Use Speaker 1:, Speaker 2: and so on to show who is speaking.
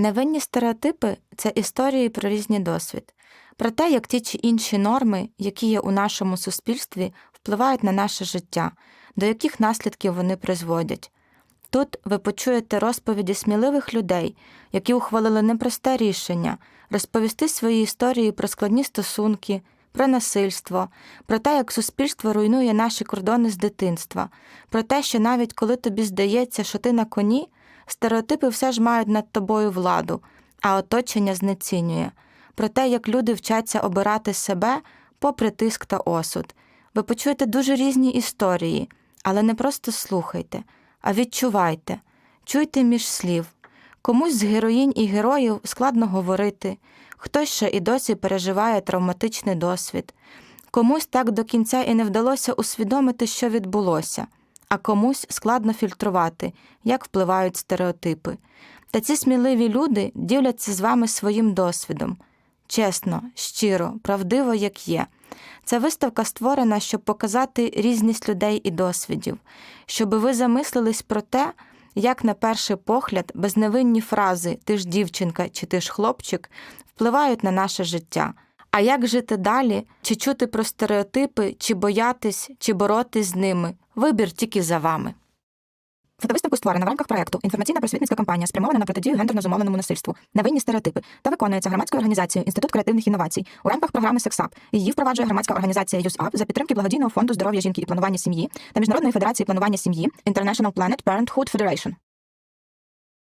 Speaker 1: Невинні стереотипи це історії про різний досвід, про те, як ті чи інші норми, які є у нашому суспільстві, впливають на наше життя, до яких наслідків вони призводять. Тут ви почуєте розповіді сміливих людей, які ухвалили непросте рішення розповісти свої історії про складні стосунки, про насильство, про те, як суспільство руйнує наші кордони з дитинства, про те, що навіть коли тобі здається, що ти на коні, стереотипи все ж мають над тобою владу, а оточення знецінює, про те, як люди вчаться обирати себе попри тиск та осуд. Ви почуєте дуже різні історії, але не просто слухайте, а відчувайте, чуйте між слів. Комусь з героїнь і героїв складно говорити, хтось ще і досі переживає травматичний досвід, комусь так до кінця і не вдалося усвідомити, що відбулося, а комусь складно фільтрувати, як впливають стереотипи. Та ці сміливі люди діляться з вами своїм досвідом. Чесно, щиро, правдиво, як є. Ця виставка створена, щоб показати різність людей і досвідів, щоб ви замислились про те, як на перший погляд безневинні фрази ти ж дівчинка чи ти ж хлопчик впливають на наше життя. А як жити далі, чи чути про стереотипи, чи боятись, чи боротись з ними? Вибір тільки за вами. Фотовиставку створена в рамках проекту інформаційна просвітницька кампанія, спрямована на протидію гендерно зумовленому насильству, невинні стереотипи та виконується громадською організацією Інститут креативних інновацій у рамках програми «Сексап». Її впроваджує громадська організація «ЮСАП» за підтримки благодійного фонду здоров'я жінки і планування сім'ї та Міжнародної федерації планування сім'ї International Planet Parenthood Federation.